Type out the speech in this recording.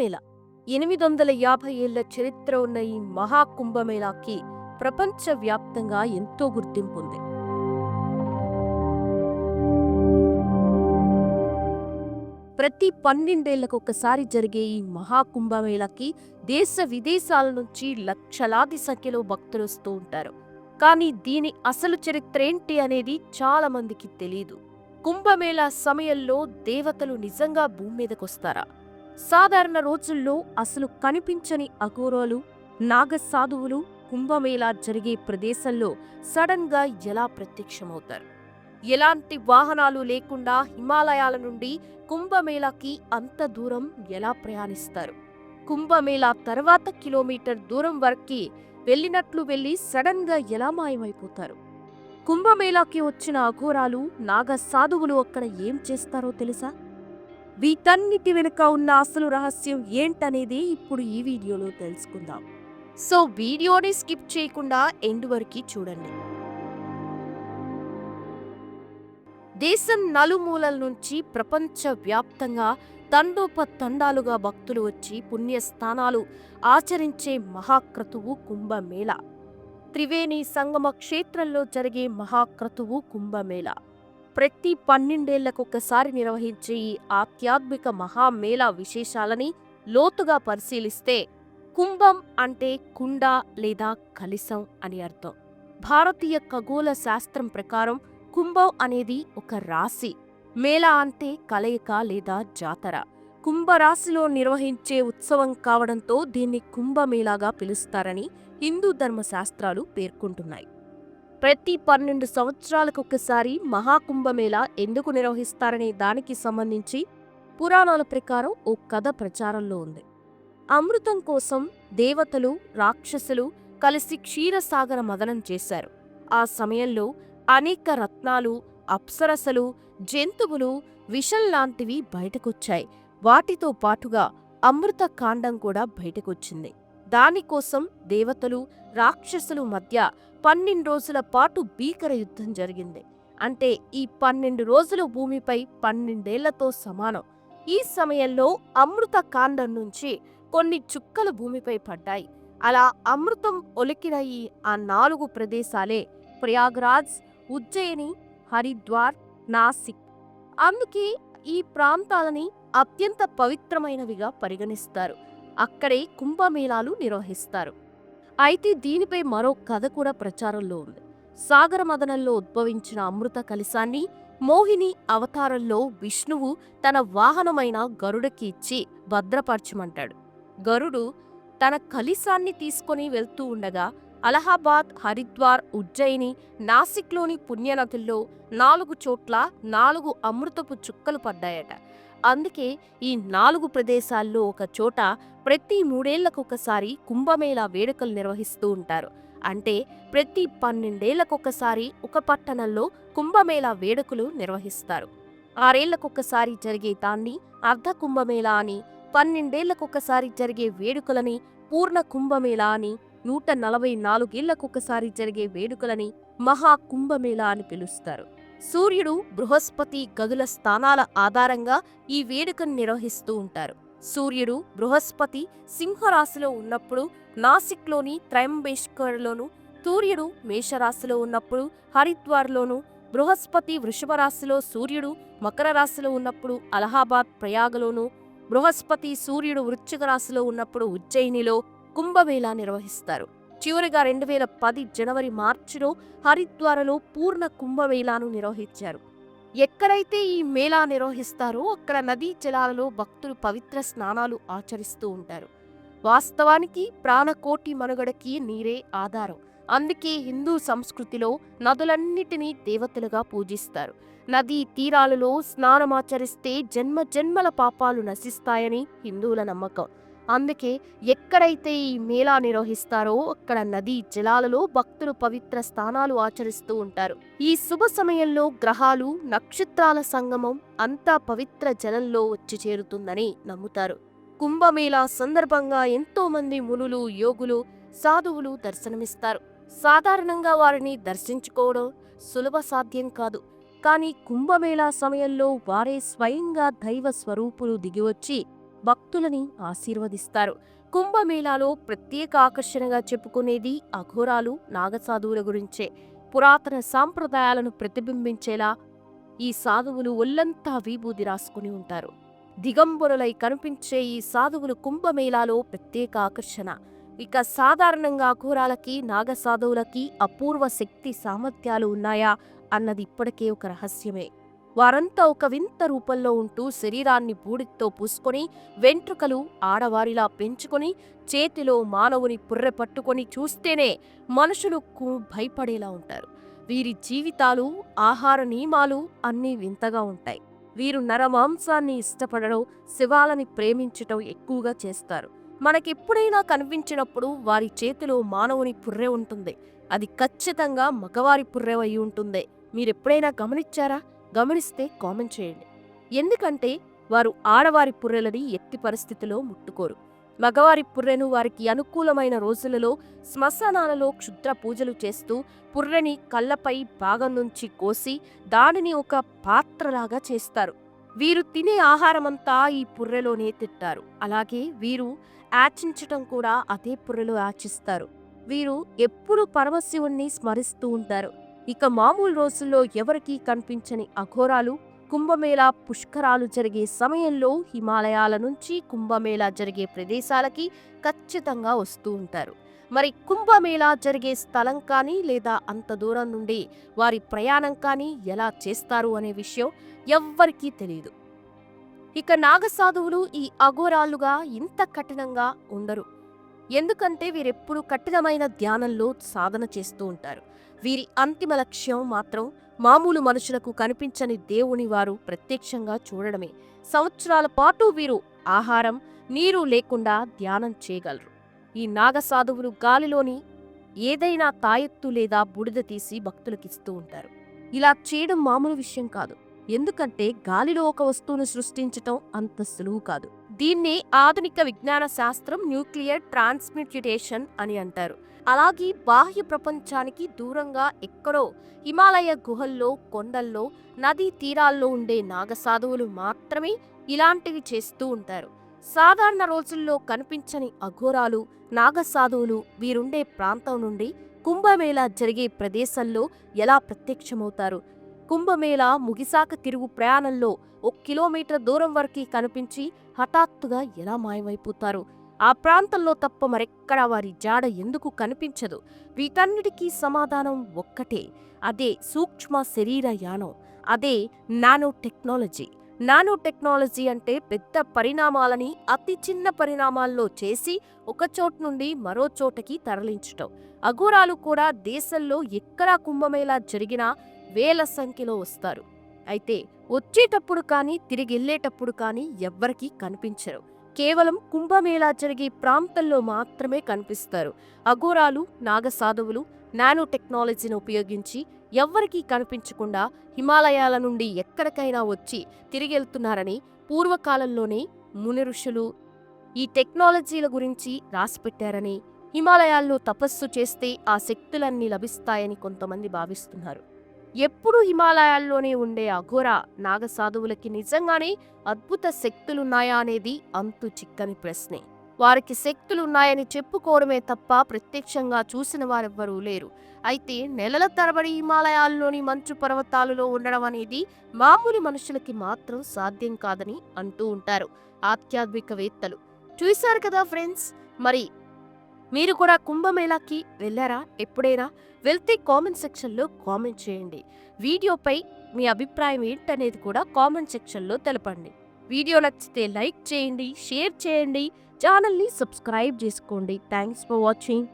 కుంభమేళ. ఎనిమిది వందల యాభై ఏళ్ళ చరిత్ర ఉన్న ఈ మహాకుంభమేళాకి ప్రపంచవ్యాప్తంగా ఎంతో గుర్తింపు ఉంది. ప్రతి పన్నెండేళ్ళకు ఒకసారి జరిగే ఈ మహాకుంభమేళాకి దేశ విదేశాల నుంచి లక్షలాది సంఖ్యలో భక్తులు వస్తూ ఉంటారు. కానీ దీని అసలు చరిత్ర ఏంటి అనేది చాలా మందికి తెలియదు కుంభమేళా సమయంలో దేవతలు నిజంగా భూమి మీదకొస్తారా? సాధారణ రోజుల్లో అసలు కనిపించని అఘోరాలు నాగసాధువులు కుంభమేళా జరిగే ప్రదేశంలో సడన్గా ఎలా ప్రత్యక్షమవుతారు? ఎలాంటి వాహనాలు లేకుండా హిమాలయాల నుండి కుంభమేళాకి అంత దూరం ఎలా ప్రయాణిస్తారు? కుంభమేళా తర్వాత కిలోమీటర్ దూరం వరకు వెళ్ళినట్లు వెళ్ళి సడన్గా ఎలా మాయమైపోతారు? కుంభమేళాకి వచ్చిన అఘోరాలు నాగ సాధువులు అక్కడ ఏం చేస్తారో తెలుసా? వీటన్నిటి వెనుక ఉన్న అసలు రహస్యం ఏంటనేది ఇప్పుడు ఈ వీడియోలో తెలుసుకుందాం. సో వీడియోని స్కిప్ చేయకుండా ఎండ్ వరకు చూడండి. దేశం నలుమూలల నుంచి ప్రపంచ వ్యాప్తంగా తండోపతండాలుగా భక్తులు వచ్చి పుణ్యస్థానాలు ఆచరించే మహాక్రతువు కుంభమేళ. త్రివేణి సంగమ క్షేత్రంలో జరిగే మహాక్రతువు కుంభమేళ. ప్రతి పన్నెండేళ్ళకొకసారి నిర్వహించే ఈ ఆధ్యాత్మిక మహామేళా విశేషాలని లోతుగా పరిశీలిస్తే కుంభం అంటే కుండ లేదా కలిసం అని అర్థం. భారతీయ ఖగోళ శాస్త్రం ప్రకారం కుంభం అనేది ఒక రాశి. మేళా అంటే కలయిక లేదా జాతర. కుంభరాశిలో నిర్వహించే ఉత్సవం కావడంతో దీన్ని కుంభమేళాగా పిలుస్తారని హిందూ ధర్మశాస్త్రాలు పేర్కొంటున్నాయి. ప్రతి పన్నెండు సంవత్సరాలకు ఒకసారి మహాకుంభమేళా ఎందుకు నిర్వహిస్తారనే దానికి సంబంధించి పురాణాల ప్రకారం ఓ కథ ప్రచారంలో ఉంది. అమృతం కోసం దేవతలు రాక్షసులు కలిసి క్షీరసాగర మదనం చేశారు. ఆ సమయంలో అనేక రత్నాలు అప్సరసలు జంతువులు విషం లాంటివి బయటకొచ్చాయి. వాటితో పాటుగా అమృత కాండం కూడా బయటకొచ్చింది. దానికోసం దేవతలు రాక్షసులు మధ్య పన్నెండు రోజుల పాటు భీకర యుద్ధం జరిగింది. అంటే ఈ పన్నెండు రోజులు భూమిపై పన్నెండేళ్ళతో సమానం. ఈ సమయంలో అమృత కాండం నుంచి కొన్ని చుక్కలు భూమిపై పడ్డాయి. అలా అమృతం ఒలికిన ఈ ఆ నాలుగు ప్రదేశాలే ప్రయాగ్రాజ్ ఉజ్జయిని హరిద్వార్ నాసిక్. అందుకే ఈ ప్రాంతాలని అత్యంత పవిత్రమైనవిగా పరిగణిస్తారు. అక్కడే కుంభమేళాలు నిర్వహిస్తారు. అయితే దీనిపై మరో కథ కూడా ప్రచారంలో ఉంది. సాగర మదనంలో ఉద్భవించిన అమృత కలశాన్ని మోహిని అవతారంలో విష్ణువు తన వాహనమైన గరుడకి ఇచ్చి భద్రపరచమంటాడు. గరుడు తన కలిశాన్ని తీసుకొని వెళ్తూ ఉండగా అలహాబాద్ హరిద్వార్ ఉజ్జయిని నాసిక్లోని పుణ్యనదుల్లో నాలుగు చోట్ల నాలుగు అమృతపు చుక్కలు పడ్డాయట. అందుకే ఈ నాలుగు ప్రదేశాల్లో ఒక చోట ప్రతి మూడేళ్ళకొకసారి కుంభమేళా వేడుకలు నిర్వహిస్తూ ఉంటారు. అంటే ప్రతి పన్నెండేళ్ళకొకసారి ఒక పట్టణంలో కుంభమేళా వేడుకలు నిర్వహిస్తారు. ఆరేళ్ళకొకసారి జరిగే దాన్ని అర్ధ కుంభమేళా అని పన్నెండేళ్ళకొకసారి జరిగే వేడుకలని పూర్ణ కుంభమేళా అని నూట నలభై నాలుగేళ్ళకొకసారి జరిగే వేడుకలని మహా కుంభమేళా అని పిలుస్తారు. సూర్యుడు బృహస్పతి గదుల స్థానాల ఆధారంగా ఈ వేడుకను నిర్వహిస్తూ ఉంటారు. సూర్యుడు బృహస్పతి సింహరాశిలో ఉన్నప్పుడు నాసిక్లోని త్రయంబేశ్వర్లోను సూర్యుడు మేషరాశిలో ఉన్నప్పుడు హరిద్వార్లోను బృహస్పతి వృషభ రాశిలో సూర్యుడు మకర రాశిలో ఉన్నప్పుడు అలహాబాద్ ప్రయాగలోను బృహస్పతి సూర్యుడు వృశ్చిక రాశిలో ఉన్నప్పుడు ఉజ్జయినిలో కుంభమేళా నిర్వహిస్తారు. చివరిగా రెండు వేల పది జనవరి మార్చిలో హరిద్వారలో పూర్ణ కుంభమేళాను నిర్వహించారు. ఎక్కడైతే ఈ మేళా నిర్వహిస్తారో అక్కడ నదీ జలాలలో భక్తులు పవిత్ర స్నానాలు ఆచరిస్తూ ఉంటారు. వాస్తవానికి ప్రాణకోటి మనుగడకి నీరే ఆధారం. అందుకే హిందూ సంస్కృతిలో నదులన్నిటినీ దేవతలుగా పూజిస్తారు. నదీ తీరాలలో స్నానమాచరిస్తే జన్మ జన్మల పాపాలు నశిస్తాయని హిందువుల నమ్మకం. అందుకే ఎక్కడైతే ఈ మేళా నిర్వహిస్తారో అక్కడ నదీ జలాలలో భక్తులు పవిత్ర స్థానాలు ఆచరిస్తూ ఉంటారు. ఈ శుభ సమయంలో గ్రహాలు నక్షత్రాల సంగమం అంతా పవిత్ర జలంలో వచ్చి చేరుతుందని నమ్ముతారు. కుంభమేళా సందర్భంగా ఎంతో మంది మునులు యోగులు సాధువులు దర్శనమిస్తారు. సాధారణంగా వారిని దర్శించుకోవడం సులభ సాధ్యం కాదు. కానీ కుంభమేళా సమయంలో వారే స్వయంగా దైవ స్వరూపులు దిగివచ్చి భక్తులని ఆశీర్వదిస్తారు. కుంభమేళాలో ప్రత్యేక ఆకర్షణగా చెప్పుకునేది అఘోరాలు నాగసాధువుల గురించే. పురాతన సాంప్రదాయాలను ప్రతిబింబించేలా ఈ సాధువులు ఒళ్ళంతా విభూది రాసుకుని ఉంటారు. దిగంబరులై కనిపించే ఈ సాధువులు కుంభమేళాలో ప్రత్యేక ఆకర్షణ. ఇక సాధారణంగా అఘోరాలకి నాగసాధువులకి అపూర్వ శక్తి సామర్థ్యాలు ఉన్నాయా అన్నది ఇప్పటికే ఒక రహస్యమే. వారంతా ఒక వింత రూపంలో ఉంటూ శరీరాన్ని బూడితో పూసుకొని వెంట్రుకలు ఆడవారిలా పెంచుకొని చేతిలో మానవుని పుర్రె పట్టుకొని చూస్తేనే మనుషులకు భయపడేలా ఉంటారు. వీరి జీవితాలు ఆహార నియమాలు అన్నీ వింతగా ఉంటాయి. వీరు నరమాంసాన్ని ఇష్టపడడం శివాలని ప్రేమించటం ఎక్కువగా చేస్తారు. మనకెప్పుడైనా కనిపించినప్పుడు వారి చేతిలో మానవుని పుర్రె ఉంటుంది. అది ఖచ్చితంగా మగవారి పుర్రె అయి ఉంటుంది. మీరెప్పుడైనా గమనించారా? గమనిస్తే కామెంట్ చేయండి. ఎందుకంటే వారు ఆడవారి పుర్రెలని ఎట్టి పరిస్థితిలో ముట్టుకోరు. మగవారి పుర్రెను వారికి అనుకూలమైన రోజులలో శ్మశానాలలో క్షుద్ర పూజలు చేస్తూ పుర్రెని కళ్ళపై భాగం నుంచి కోసి దానిని ఒక పాత్రలాగా చేస్తారు. వీరు తినే ఆహారమంతా ఈ పుర్రెలోనే తింటారు. అలాగే వీరు యాచించటం కూడా అదే పుర్రెలో యాచిస్తారు వీరు ఎప్పుడూ పరమశివుణ్ణి స్మరిస్తూ ఉంటారు. ఇక మామూలు రోజుల్లో ఎవరికీ కనిపించని అఘోరాలు కుంభమేళా పుష్కరాలు జరిగే సమయంలో హిమాలయాల నుంచి కుంభమేళా జరిగే ప్రదేశాలకి ఖచ్చితంగా వస్తూ ఉంటారు. మరి కుంభమేళా జరిగే స్థలం కానీ లేదా అంత దూరం నుండి వారి ప్రయాణం కానీ ఎలా చేస్తారు అనే విషయం ఎవ్వరికీ తెలియదు ఇక నాగసాధువులు ఈ అఘోరాలుగా ఇంత కఠినంగా ఉండరు. ఎందుకంటే వీరెప్పుడు కఠినమైన ధ్యానంలో సాధన చేస్తూ ఉంటారు. వీరి అంతిమ లక్ష్యం మాత్రం మామూలు మనుషులకు కనిపించని దేవుని వారు ప్రత్యక్షంగా చూడడమే. సంవత్సరాల పాటు వీరు ఆహారం నీరు లేకుండా ధ్యానం చేయగలరు. ఈ నాగసాధువులు గాలిలోని ఏదైనా తాయెత్తు లేదా బుడిద తీసి భక్తులకిస్తూ ఉంటారు. ఇలా చేయడం మామూలు విషయం కాదు. ఎందుకంటే గాలిలో ఒక వస్తువును సృష్టించటం అంత సులువు కాదు. దీన్ని ఆధునిక విజ్ఞాన శాస్త్రం న్యూక్లియర్ ట్రాన్స్మిటేషన్ అని అంటారు. అలాగే బాహ్య ప్రపంచానికి దూరంగా ఎక్కడో హిమాలయ గుహల్లో కొండల్లో నదీ తీరాల్లో ఉండే నాగసాధువులు మాత్రమే ఇలాంటివి చేస్తూ ఉంటారు. సాధారణ రోజుల్లో కనిపించని అఘోరాలు నాగసాధువులు వీరుండే ప్రాంతం నుండి కుంభమేళా జరిగే ప్రదేశంలో ఎలా ప్రత్యక్షమవుతారు? కుంభమేళా ముగిసాక తిరుగు ప్రయాణంలో ఒక కిలోమీటర్ దూరం వరకు కనిపించి హఠాత్తుగా ఎలా మాయమైపోతారు? ఆ ప్రాంతంలో తప్ప మరెక్కడా వారి జాడ ఎందుకు కనిపించదు? వీటన్నిటికీ సమాధానం ఒక్కటే. అదే సూక్ష్మ శరీర యానం. అదే నానో టెక్నాలజీ నానో టెక్నాలజీ అంటే పెద్ద పరిణామాలని అతి చిన్న పరిణామాల్లో చేసి ఒక చోటు నుండి మరో చోటకి తరలించటం. అఘోరాలు కూడా దేశంలో ఎక్కడా కుంభమేళా జరిగినా వేల సంఖ్యలో వస్తారు. అయితే వచ్చేటప్పుడు కానీ తిరిగి వెళ్ళేటప్పుడు కానీ ఎవ్వరికీ కనిపించరు. కేవలం కుంభమేళా జరిగే ప్రాంతంలో మాత్రమే కనిపిస్తారు. అఘోరాలు నాగసాధువులు నానో టెక్నాలజీని ఉపయోగించి ఎవ్వరికీ కనిపించకుండా హిమాలయాల నుండి ఎక్కడికైనా వచ్చి తిరిగెళ్తున్నారని పూర్వకాలంలోనే ముని ఋషులు ఈ టెక్నాలజీల గురించి రాసిపెట్టారని హిమాలయాల్లో తపస్సు చేస్తే ఆ శక్తులన్నీ లభిస్తాయని కొంతమంది భావిస్తున్నారు. ఎప్పుడూ హిమాలయాల్లోనే ఉండే అఘోర నాగసాధువులకి నిజంగానే అద్భుత శక్తులున్నాయా అనేది అంతు చిక్కని ప్రశ్నే. వారికి శక్తులున్నాయని చెప్పుకోవడమే తప్ప ప్రత్యక్షంగా చూసిన వారెవ్వరూ లేరు. అయితే నెలల తరబడి హిమాలయాల్లోని మంచు పర్వతాలలో ఉండడం అనేది మామూలు మనుషులకి మాత్రం సాధ్యం కాదని అంటూ ఉంటారు ఆధ్యాత్మికవేత్తలు. చూశారు కదా ఫ్రెండ్స్? మరి మీరు కూడా కుంభమేళాకి వెళ్ళారా? ఎప్పుడైనా? వెళ్తే కామెంట్ సెక్షన్లో కామెంట్ చేయండి. వీడియోపై మీ అభిప్రాయం ఏంటనేది కూడా కామెంట్ సెక్షన్లో తెలపండి. వీడియో నచ్చితే లైక్ చేయండి షేర్ చేయండి ఛానల్ని సబ్స్క్రైబ్ చేసుకోండి. Thanks for watching.